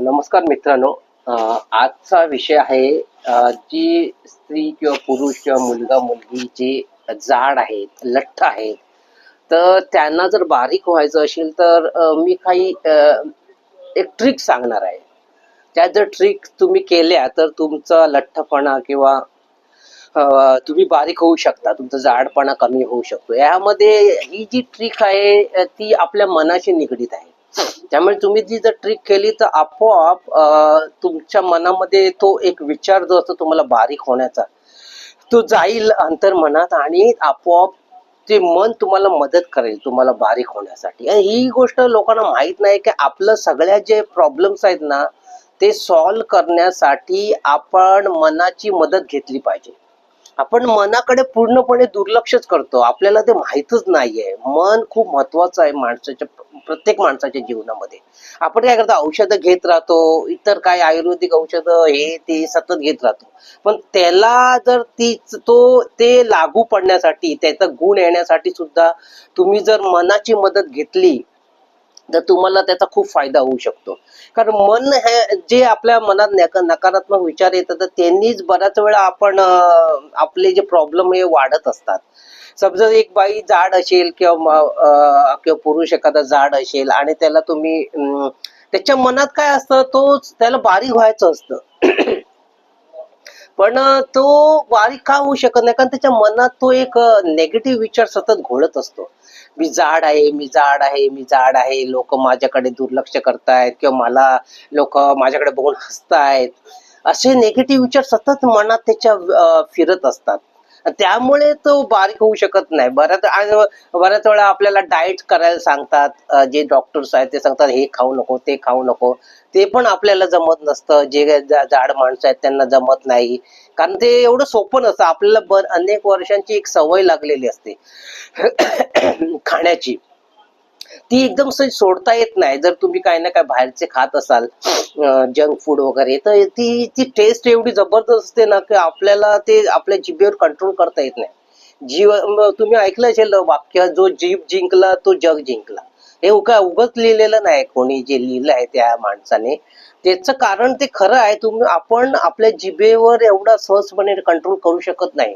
नमस्कार मित्रांनो. आजचा विषय आहे जी स्त्री किंवा पुरुष किंवा मुलगा मुलगी जे जाड आहेत लठ्ठ आहेत तर त्यांना जर बारीक व्हायचं असेल तर मी काही एक ट्रिक सांगणार आहे. त्या जर ट्रिक तुम्ही केल्या तर तुमचा लठ्ठपणा किंवा तुम्ही बारीक होऊ शकता तुमचा जाडपणा कमी होऊ शकतो. यामध्ये ही जी ट्रिक आहे ती आपल्या मनाशी निगडीत आहे. त्यामुळे तुम्ही जी जर ट्रिक केली तर आपोआप तुमच्या मनामध्ये तो एक विचार जो असतो तुम्हाला बारीक होण्याचा तो जाईल अंतर्मनात आणि आपोआप ते मन तुम्हाला मदत करेल तुम्हाला बारीक होण्यासाठी. आणि ही गोष्ट लोकांना माहीत नाही की आपलं सगळ्या जे प्रॉब्लेम्स आहेत ना ते सॉल्व करण्यासाठी आपण मनाची मदत घेतली पाहिजे. आपण मनाकडे पूर्णपणे दुर्लक्षच करतो. आपल्याला ते माहीतच नाहीये. मन खूप महत्वाचं आहे माणसाच्या प्रत्येक माणसाच्या जीवनामध्ये. आपण काय करतो औषधं घेत राहतो इतर काय आयुर्वेदिक औषधं हे ते सतत घेत राहतो. पण त्याला जर ती तो ते लागू पडण्यासाठी त्याचा गुण येण्यासाठी सुद्धा तुम्ही जर मनाची मदत घेतली तर तुम्हाला त्याचा खूप फायदा होऊ शकतो. कारण मन हे जे आपल्या मनात नकारात्मक विचार येतात तर त्यांनीच बऱ्याच वेळा आपण आपले जे प्रॉब्लेम हे वाढत असतात. समजा एक बाई जाड असेल किंवा किंवा पुरुष एखादा जाड असेल आणि त्याला तुम्ही अं, त्याच्या मनात काय असतं तो त्याला बारीक व्हायचं असतं. पण तो बारीक का होऊ शकत नाही? कारण त्याच्या मनात तो एक नेगेटिव्ह विचार सतत घोळत असतो. मी जाड आहे मी जाड आहे मी जाड आहे. लोक माझ्याकडे दुर्लक्ष करतायत किंवा मला लोक माझ्याकडे बघून हसतायत. असे नेगेटिव्ह विचार सतत मनात त्याच्या फिरत असतात. त्यामुळे तो बारीक होऊ शकत नाही. बऱ्याच आणि बऱ्याच वेळा आपल्याला डाएट करायला सांगतात जे डॉक्टर्स आहेत ते सांगतात हे खाऊ नको ते खाऊ नको. ते पण आपल्याला जमत नसतं. जे जाड माणसं आहेत त्यांना जमत नाही. कारण ते एवढं सोपं नसतं. आपल्याला बर अनेक वर्षांची एक सवय लागलेली असते. खाण्याची. ती एकदम सही सोडता येत नाही. जर तुम्ही काही ना काय बाहेरचे खात असाल जंक फूड वगैरे तर ती ती टेस्ट एवढी जबरदस्त असते ना की आपल्याला ते आपल्या जिभेवर कंट्रोल करता येत नाही. जीव तुम्ही ऐकलं असेल वाक्य जो जीभ जिंकला तो जग जिंकला. हे उगा उगच लिहिलेलं नाही कोणी जे लिहिलं आहे त्या माणसाने. त्याचं कारण ते खरं आहे तुम्ही आपण आपल्या जिभेवर एवढा सहजपणे कंट्रोल करू शकत नाही.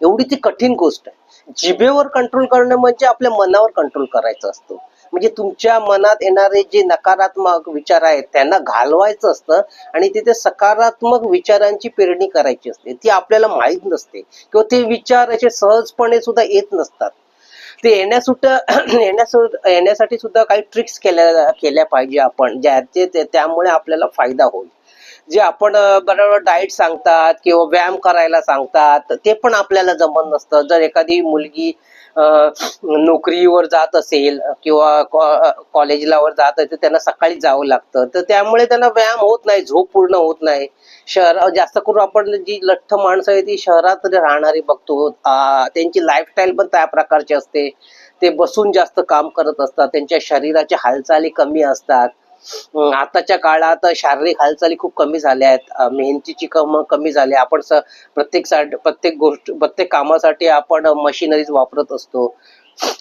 एवढी ती कठीण गोष्ट आहे. जिभेवर कंट्रोल करणं म्हणजे आपल्या मनावर कंट्रोल करायचं असतं. म्हणजे तुमच्या मनात येणारे जे नकारात्मक विचार आहेत त्यांना घालवायचं असतं आणि तिथे सकारात्मक विचारांची पेरणी करायची असते. ती आपल्याला माहीत नसते किंवा ते विचार असे सहजपणे सुद्धा येत नसतात. ते येण्यासुद्धा येण्यास येण्यासाठी सुद्धा काही ट्रिक्स केल्या केल्या पाहिजे आपण ज्याचे त्यामुळे आपल्याला फायदा होईल. जे आपण बरोबर डाएट सांगतात किंवा व्यायाम करायला सांगतात ते पण आपल्याला जमत नसतं. जर एखादी मुलगी नोकरीवर जात असेल किंवा कॉलेजला वर जात असेल त्यांना सकाळी जावं लागतं. तर त्यामुळे त्यांना व्यायाम होत नाही झोप पूर्ण होत नाही. शहर जास्त करून आपण जी लठ्ठ माणसं आहे ती शहरात राहणारी बघतो. त्यांची लाईफस्टाईल पण त्या प्रकारची असते. ते बसून जास्त काम करत असतात. त्यांच्या शरीराच्या हालचाली कमी असतात. आताच्या काळात शारीरिक हालचाली खूप कमी झाल्या आहेत. मेहनतीची कम कमी झाली. आपण प्रत्येक प्रत्येक गोष्ट प्रत्येक कामासाठी आपण मशिनरीज वापरत असतो.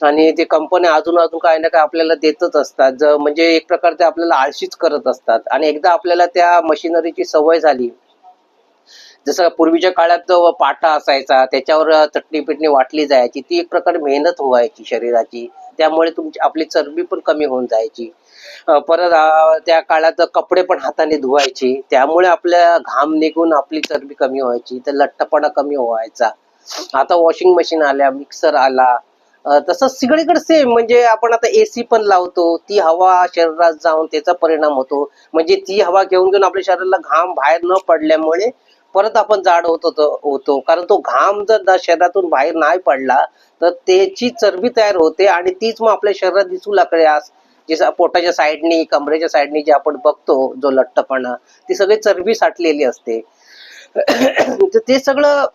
आणि ते कंपन्या अजून अजून काय ना काय आपल्याला देतच असतात. ज- म्हणजे एक प्रकारचे आपल्याला आळशीच करत असतात. आणि एकदा आपल्याला त्या मशिनरीची सवय झाली जसं पूर्वीच्या काळात पाटा असायचा त्याच्यावर चटणी पिटणी वाटली जायची ती एक प्रकारे मेहनत व्हायची शरीराची. त्यामुळे तुमची आपली चरबी पण कमी होऊन जायची. परत त्या काळात कपडे पण हाताने धुवायचे. त्यामुळे आपल्या घाम निघून आपली चरबी कमी व्हायची तर लठ्ठपणा कमी व्हायचा. आता वॉशिंग मशीन आल्या मिक्सर आला. तसंच तसं सगळीकडे सेम म्हणजे आपण आता एसी पण लावतो. ती हवा शरीरात जाऊन त्याचा परिणाम होतो. म्हणजे ती हवा घेऊन घेऊन आपल्या शरीराला घाम बाहेर न पडल्यामुळे परत आपण जाड होत होतो. होतो कारण तो घाम जर शरीरातून बाहेर नाही पडला तर त्याची चरबी तयार होते आणि तीच मग आपल्या शरीरात दिसू लागते आज. जे पोटाच्या साईडनी कमरेच्या साईडनी जे आपण बघतो जो लठ्ठपणा ती सगळी चरबी साठलेली असते. तर ते सगळं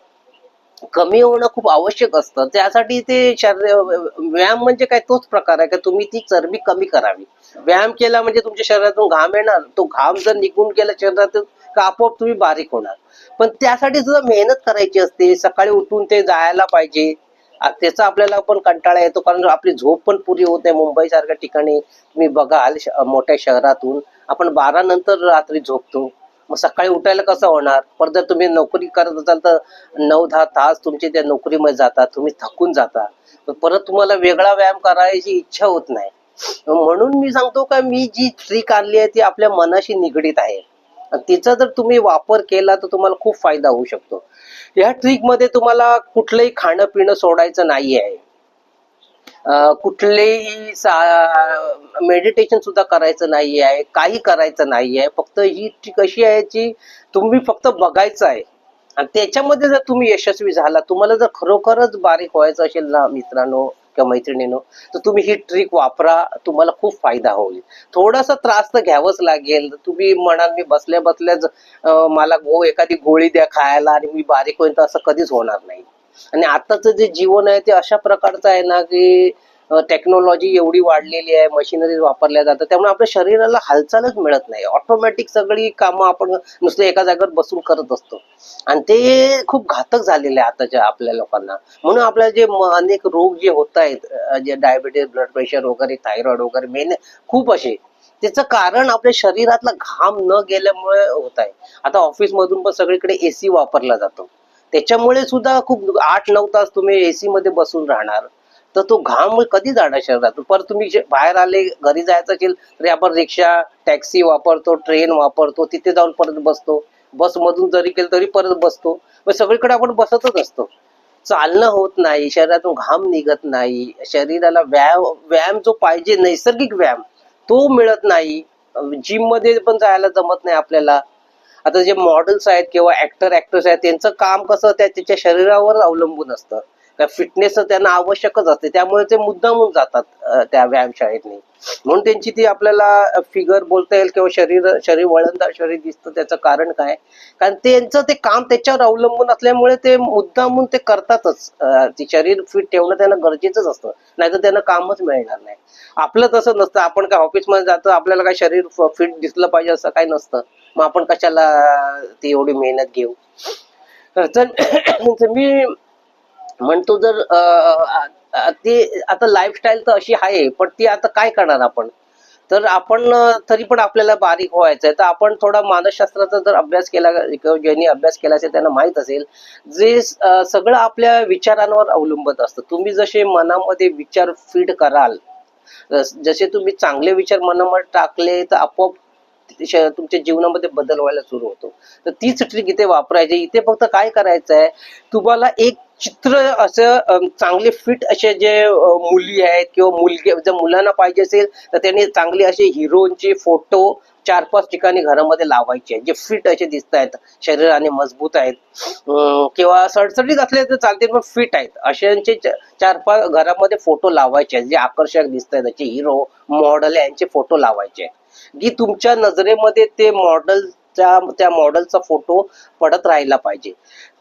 कमी होणं खूप आवश्यक असतं. त्यासाठी ते शरीर व्यायाम म्हणजे काय तोच प्रकार आहे का तुम्ही ती चरबी कमी करावी. व्यायाम केला म्हणजे तुमच्या शरीरातून घाम येणार. तो घाम जर निघून गेला शरीरातून का आपोआप तुम्ही बारीक होणार? पण त्यासाठी सुद्धा मेहनत करायची असते. सकाळी उठून ते जायला पाहिजे. त्याचा आपल्याला पण कंटाळा येतो. कारण आपली झोप पण पुरी होत नाही. मुंबई सारख्या ठिकाणी तुम्ही बघाल मोठ्या शहरातून. आपण बारा नंतर रात्री झोपतो. मग सकाळी उठायला कसं होणार? परत जर तुम्ही नोकरी करत असाल तर नऊ दहा तास तुमचे त्या नोकरीमध्ये जातात. तुम्ही थकून जाता. परत तुम्हाला वेगळा व्यायाम करायची इच्छा होत नाही. म्हणून मी सांगतो का मी जी ट्रिक आणली आहे ती आपल्या मनाशी निगडीत आहे. तिचा जर तुम्ही वापर केला तर तुम्हाला खूप फायदा होऊ शकतो. या ट्रिकमध्ये तुम्हाला कुठलंही खाणं पिणं सोडायचं नाही आहे कुठलेही मेडिटेशन सुद्धा करायचं नाही आहे काही करायचं नाही आहे फक्त ही ट्रिक अशी आहे जी तुम्ही फक्त बघायचं आहे. आणि त्याच्यामध्ये जर तुम्ही यशस्वी झाला तुम्हाला जर खरोखरच बारीक व्हायचं असेल ना मित्रांनो किंवा मैत्रिणीनो तर तुम्ही ही ट्रिक वापरा तुम्हाला खूप फायदा होईल. थोडासा त्रास तर घ्यावाच लागेल. तुम्ही म्हणाल मी बसल्या बसल्याच मला गो एखादी गोळी द्या खायला आणि मी बारीक होईन तर असं कधीच होणार नाही. आणि आताचं जे जीवन आहे ते अशा प्रकारचं आहे ना की टेक्नॉलॉजी एवढी वाढलेली आहे मशिनरीज वापरल्या जातात त्यामुळे आपल्या शरीराला हालचालच मिळत नाही. ऑटोमॅटिक सगळी कामं आपण नुसतं एका जागेवर बसून करत असतो. आणि ते खूप घातक झालेले आहे आताच्या आपल्या लोकांना. म्हणून आपल्या जे अनेक रोग जे होत आहेत जे डायबिटीज ब्लड प्रेशर वगैरे थायरॉइड वगैरे मेन खूप असे. त्याचं कारण आपल्या शरीरातला घाम न गेल्यामुळे होत आहे. आता ऑफिस मधून पण सगळीकडे एसी वापरला जातो. त्याच्यामुळे सुद्धा खूप आठ नऊ तास तुम्ही एसी मध्ये बसून राहणार. तर तो घाम कधी जाणार शरीरातून परत तुम्ही बाहेर आले घरी जायचं असेल तरी आपण रिक्षा टॅक्सी वापरतो ट्रेन वापरतो तिथे जाऊन परत बसतो. बस मधून जरी केलं तरी परत बसतो. सगळीकडे आपण बसतच असतो. चालणं होत नाही शरीरातून घाम निघत नाही शरीराला व्यायाम व्यायाम जो पाहिजे नैसर्गिक व्यायाम तो मिळत नाही. जिममध्ये पण जायला जमत नाही आपल्याला. आता जे मॉडेल्स आहेत किंवा ऍक्टर ऍक्ट्रेस आहेत त्यांचं काम कसं त्या त्याच्या शरीरावर अवलंबून असतं. फिटनेस त्यांना आवश्यकच असते. त्यामुळे ते मुद्दामून जातात त्या व्यायामशाळेतनी. म्हणून त्यांची ती आपल्याला फिगर बोलता येईल किंवा शरीर शरीर वळणदार शरीर दिसतं त्याचं कारण काय? कारण त्यांचं ते काम त्याच्यावर अवलंबून असल्यामुळे ते मुद्दामून ते करतातच. ते शरीर फिट ठेवणं त्यांना गरजेचंच असतं. नाहीतर त्यांना कामच मिळणार नाही. आपलं तसं नसतं. आपण काय ऑफिसमध्ये जातो आपल्याला काय शरीर फिट दिसलं पाहिजे असं काही नसतं. मग आपण कशाला ती एवढी मेहनत घेऊ? तर म्हणजे मी म्हणतो जर ती ते आता लाईफस्टाईल तर अशी आहे पण ती आता काय करणार आपण? तर आपण तरी पण आपल्याला बारीक व्हायचं आहे तर आपण थोडा मानसशास्त्राचा जर अभ्यास केला ज्यांनी अभ्यास केला असेल त्यांना माहीत असेल जे सगळं आपल्या विचारांवर अवलंबत असतं. तुम्ही जसे मनामध्ये विचार फीड कराल जसे तुम्ही चांगले विचार मनामध्ये टाकले तर आपोआप तुमच्या जीवनामध्ये बदल व्हायला सुरू होतो. तर तीच ट्रिक इथे वापरायची. इथे फक्त काय करायचं आहे तुम्हाला एक चित्र असं चांगले फिट असे जे मुली आहेत किंवा मुलगे जर मुलांना पाहिजे असेल तर त्यांनी चांगले असे हिरोचे फोटो चार पाच ठिकाणी घरामध्ये लावायचे आहेत. जे फिट असे दिसत आहेत शरीराने मजबूत आहेत. किंवा सडसडीत असले तर चालतील पण फिट आहेत. अशांचे चार पाच घरामध्ये फोटो लावायचे आहेत. जे आकर्षक दिसत आहेत. त्याचे हिरो मॉडेल यांचे फोटो लावायचे की तुमच्या नजरेमध्ये ते मॉडेल त्या त्या मॉडेलचा फोटो पडत राहिला पाहिजे.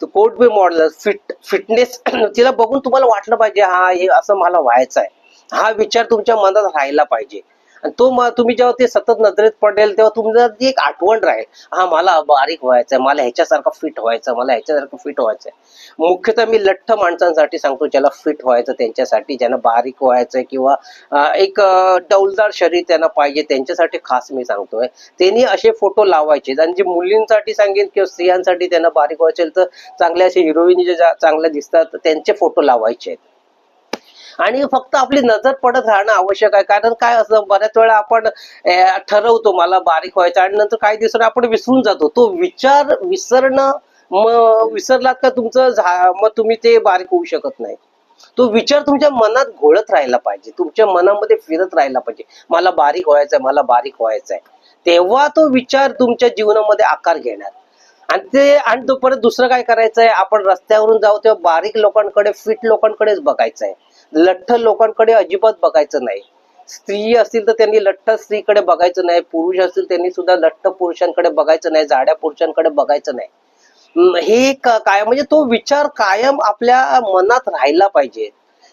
तो कोट बी मॉडेल फिट फिटनेस तिला बघून तुम्हाला वाटलं पाहिजे हा हे असं मला व्हायचं आहे हा विचार तुमच्या मनात राहिला पाहिजे. तो तुम्ही जेव्हा ते सतत नजरेत पडेल तेव्हा तुमचा ती एक आठवण राहील हा मला बारीक व्हायचंय मला ह्याच्यासारखं फिट व्हायचं मला ह्याच्यासारखं फिट व्हायचंय. मुख्यतः मी लठ्ठ माणसांसाठी सांगतो ज्याला फिट व्हायचं त्यांच्यासाठी ज्यांना बारीक व्हायचंय किंवा एक डौलदार शरीर त्यांना पाहिजे त्यांच्यासाठी खास मी सांगतोय. त्यांनी असे फोटो लावायचे. आणि जे मुलींसाठी सांगेन किंवा स्त्रियांसाठी त्यांना बारीक व्हायचे तर चांगल्या असे हिरोईन जे चांगल्या दिसतात त्यांचे फोटो लावायचे. आहेत आणि फक्त आपली नजर पडत राहणं आवश्यक आहे. कारण काय असतं बऱ्याच वेळा आपण ठरवतो मला बारीक व्हायचं आणि नंतर काही दिवसांनी आपण विसरून जातो. तो विचार विसरणं मग विसरलात का तुमचं मग तुम्ही ते बारीक होऊ शकत नाही. तो विचार तुमच्या मनात घोळत राहिला पाहिजे. तुमच्या मनामध्ये फिरत राहिला पाहिजे. मला बारीक व्हायचंय मला बारीक व्हायचंय. तेव्हा तो विचार तुमच्या जीवनामध्ये आकार घेणार. आणि ते आणि तो परत दुसरं काय करायचंय? आपण रस्त्यावरून जाऊ तेव्हा बारीक लोकांकडे फिट लोकांकडेच बघायचंय. लठ्ठ लोकांकडे अजिबात बघायचं नाही. स्त्री असतील तर त्यांनी लठ्ठ स्त्रीकडे बघायचं नाही. पुरुष असतील त्यांनी सुद्धा लठ्ठ पुरुषांकडे बघायचं नाही. जाड्या पुरुषांकडे बघायचं नाही. हे काय म्हणजे तो विचार कायम आपल्या मनात राहिला पाहिजे.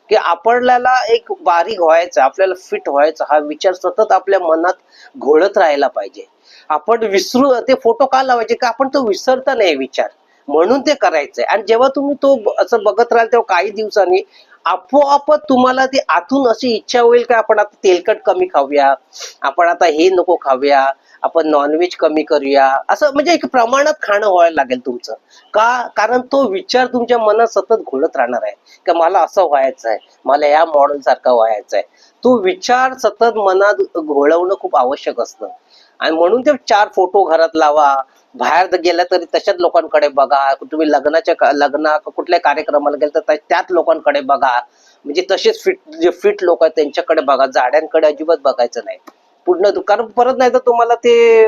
की आपल्याला एक बारीक व्हायचं आपल्याला फिट व्हायचं हा विचार सतत आपल्या मनात घोळत राहायला पाहिजे. आपण विसरू ते फोटो का लावायचे? का आपण तो विसरता नाही विचार. म्हणून ते करायचंय. आणि जेव्हा तुम्ही तो असं बघत राहाल तेव्हा काही दिवसांनी आपोआप तुम्हाला ती आतून अशी इच्छा होईल का आपण आता तेलकट कमी खाऊया? आपण आता हे नको खाऊया? आपण नॉनव्हेज कमी करूया? असं म्हणजे एक प्रमाणात खाणं व्हायला लागेल तुमचं. का? कारण तो विचार तुमच्या मनात सतत घोळत राहणार आहे. का मला असं व्हायचं आहे? मला या मॉडेल सारखा व्हायचं आहे. तो विचार सतत मनात घोळवणं खूप आवश्यक असतं. आणि म्हणून ते चार फोटो घरात लावा. बाहेर गेला तरी तशाच लोकांकडे बघा. तुम्ही लग्नाच्या लग्न लग्ना कुठल्या कार्यक्रमाला गेला तर त्याच लोकांकडे बघा. म्हणजे तसेच फिट जे फिट लोक आहेत त्यांच्याकडे बघा. जाड्यांकडे अजिबात बघायचं नाही. पूर्ण दुकान कारण परत नाही तर तुम्हाला ते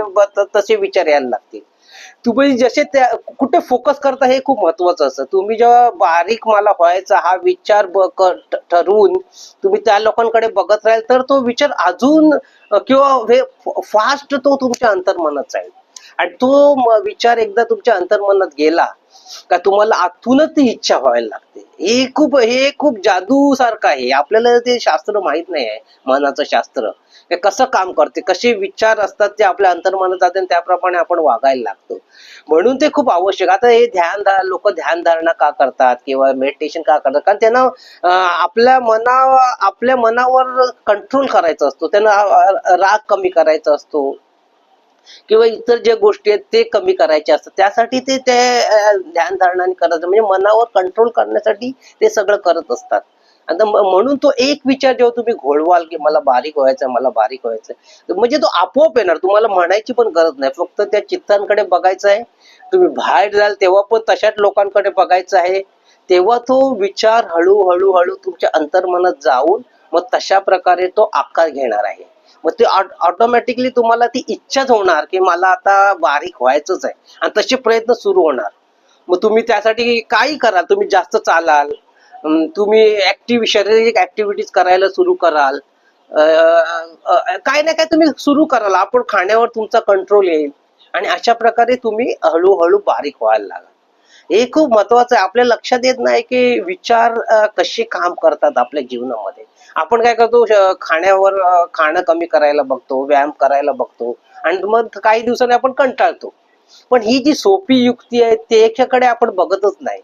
तसे विचार यायला लागतील. तुम्ही जसे त्या कुठे फोकस करता हे खूप महत्वाचं असतं. तुम्ही जेव्हा बारीक मला व्हायचा हा विचार ठरवून तुम्ही त्या लोकांकडे बघत राहील तर तो विचार अजून किंवा हे फास्ट तो तुमच्या अंतर्मनात जाईल. आणि तो विचार एकदा तुमच्या अंतर्मनात गेला का तुम्हाला आतूनच ती इच्छा व्हायला लागते. हे खूप हे खूप जादू सारखं आहे. आपल्याला ते शास्त्र माहीत नाही आहे मनाचं शास्त्र. ते कसं काम करते कसे विचार असतात ते आपल्या अंतर्मनात जाते आणि त्याप्रमाणे आपण वागायला लागतो. म्हणून ते खूप आवश्यक आता हे ध्यान लोक ध्यान धारणा का करतात किंवा मेडिटेशन का करतात? कारण त्यांना आपल्या मना आपल्या मनावर कंट्रोल करायचा असतो. त्यांना राग कमी करायचा असतो. किंवा इतर ज्या गोष्टी आहेत ते कमी करायचे असतात. त्यासाठी ते ते अं, ध्यान धारणाने करत म्हणजे मनावर कंट्रोल करण्यासाठी ते सगळं करत असतात. आता म्हणून तो एक विचार जेव्हा तुम्ही घोळवाल की मला बारीक व्हायचं मला बारीक व्हायचं म्हणजे तो आपोआप येणार. तुम्हाला म्हणायची पण गरज नाही. फक्त त्या चित्तांकडे बघायचं आहे तुम्ही बाहेर जाल तेव्हा पण तशाच लोकांकडे बघायचं आहे. तेव्हा तो विचार हळूहळू हळू तुमच्या अंतर्मनात जाऊन मग तशा प्रकारे तो आकार घेणार आहे. मग ते ऑटोमॅटिकली तुम्हाला ती इच्छाच होणार की मला आता बारीक व्हायचंच आहे. आणि तसे प्रयत्न सुरू होणार. मग तुम्ही त्यासाठी काही कराल. तुम्ही जास्त चालाल. तुम्ही ऍक्टिव्ह शारीरिक ऍक्टिव्हिटीज करायला सुरू कराल. काय ना काय तुम्ही सुरू कराल. आपण खाण्यावर तुमचा कंट्रोल येईल. आणि अशा प्रकारे तुम्ही हळूहळू बारीक व्हायला लागाल. हे खूप महत्वाचं आहे. आपल्या लक्षात येत नाही की विचार कसे काम करतात आपल्या जीवनामध्ये. आपण काय करतो खाण्यावर खाणं कमी करायला बघतो व्यायाम करायला बघतो आणि मग काही दिवसांनी आपण कंटाळतो. पण ही जी सोपी युक्ती आहे त्याच्याकडे आपण बघतच नाही.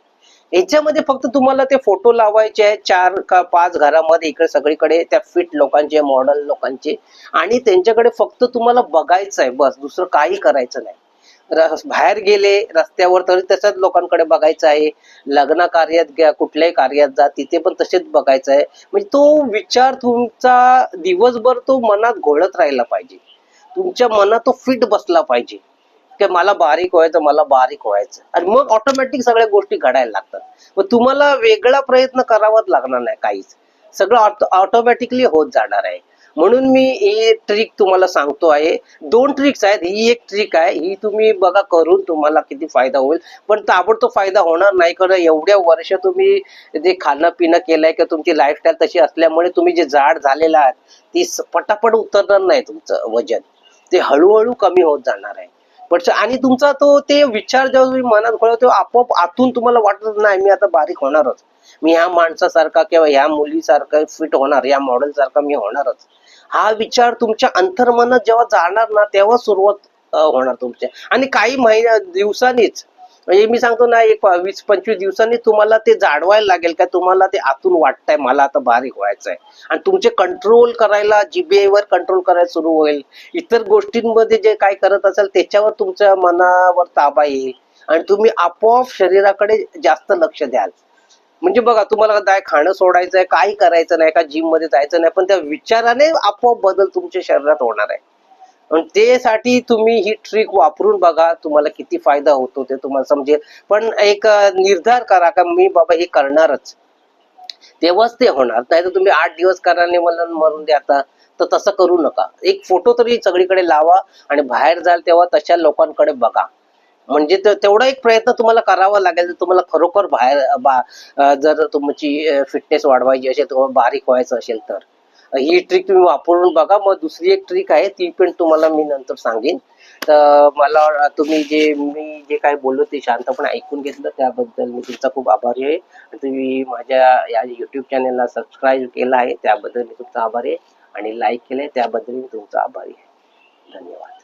याच्यामध्ये फक्त तुम्हाला ते फोटो लावायचे आहेत चार का पाच घरामध्ये इकडे सगळीकडे त्या फिट लोकांचे मॉडल लोकांचे आणि त्यांच्याकडे फक्त तुम्हाला बघायचं आहे बस दुसरं काही करायचं नाही. बाहेर गेले रस्त्यावर तरी तसंच लोकांकडे बघायचं आहे. लग्न कार्यात घ्या कुठल्याही कार्यात जा तिथे पण तसेच बघायचं आहे. म्हणजे तो विचार तुमचा दिवसभर तो मनात घोळत राहिला पाहिजे. तुमच्या मनात तो फिट बसला पाहिजे. की मला बारीक व्हायचं मला बारीक व्हायचं. आणि मग ऑटोमॅटिक सगळ्या गोष्टी घडायला लागतात. मग तुम्हाला वेगळा प्रयत्न करावाच लागणार नाही काहीच. सगळं ऑटोमॅटिकली होत जाणार आहे. म्हणून मी ही ट्रिक तुम्हाला सांगतो आहे. दोन ट्रिक्स आहेत. ही एक ट्रिक आहे. ही तुम्ही बघा करून तुम्हाला किती फायदा होईल. पण ताबडतोब फायदा होणार नाही. कारण एवढ्या वर्ष तुम्ही जे खाणं पिणं केलंय किंवा तुमची लाईफस्टाईल तशी असल्यामुळे तुम्ही जे जाड झालेलं आहात ती पटापट उतरणार नाही तुमचं वजन. ते हळूहळू कमी होत जाणार आहे. पण आणि तुमचा तो ते विचार जेव्हा तुम्ही मनात घोळव आपोआप आतून तुम्हाला वाटत नाही मी आता बारीक होणारच. मी ह्या माणसासारखा किंवा ह्या मुलीसारखा फिट होणार या मॉडेल सारखा मी होणारच. हा विचार तुमच्या अंतर्मनात जेव्हा जाणार ना तेव्हा सुरुवात होणार तुमच्या आणि काही महिन्या दिवसांनीच म्हणजे मी सांगतो ना एक वीस पंचवीस दिवसांनी तुम्हाला ते जाणवायला लागेल का तुम्हाला ते आतून वाटतंय मला आता बारीक व्हायचंय. आणि तुमचे कंट्रोल करायला जीबीआयवर कंट्रोल करायला सुरू होईल. इतर गोष्टींमध्ये जे काय करत असाल त्याच्यावर तुमच्या मनावर ताबा येईल. आणि तुम्ही आपोआप शरीराकडे जास्त लक्ष द्याल. म्हणजे बघा तुम्हाला काय खाणं सोडायचं आहे काही करायचं नाही का जिममध्ये जायचं नाही पण त्या विचाराने आपोआप बदल तुमच्या शरीरात होणार आहे. आणि त्यासाठी तुम्ही ही ट्रिक वापरून बघा तुम्हाला किती फायदा होतो ते तुम्हाला समजेल. पण एक निर्धार करा का मी बाबा हे करणारच. तेव्हाच ते होणार. नाही तर तुम्ही आठ दिवस कराने मला मरून द्या आता. तर तसं करू नका. एक फोटो तरी सगळीकडे लावा आणि बाहेर जाल तेव्हा तशा लोकांकडे बघा. म्हणजे तेवढा एक प्रयत्न तुम्हाला करावा लागेल. तुम्हाला खरोखर बाहेर बा- जर तुमची फिटनेस वाढवायची असेल तुम्हाला बारीक व्हायचं असेल तर. ही ट्रिक तुम्ही वापरून बघा. मग दुसरी एक ट्रिक आहे ती पण तुम्हाला मी नंतर सांगेन. तर मला तुम्ही जे मी जे काय बोललो ते शांतपणे ऐकून घेतलं. त्याबद्दल मी तुमचा खूप आभारी आहे. आणि तुम्ही माझ्या या युट्यूब चॅनलला सबस्क्राईब केलं आहे त्याबद्दल मी तुमचा आभारी आहे. आणि लाईक केलंय त्याबद्दल मी तुमचा आभारी आहे. धन्यवाद.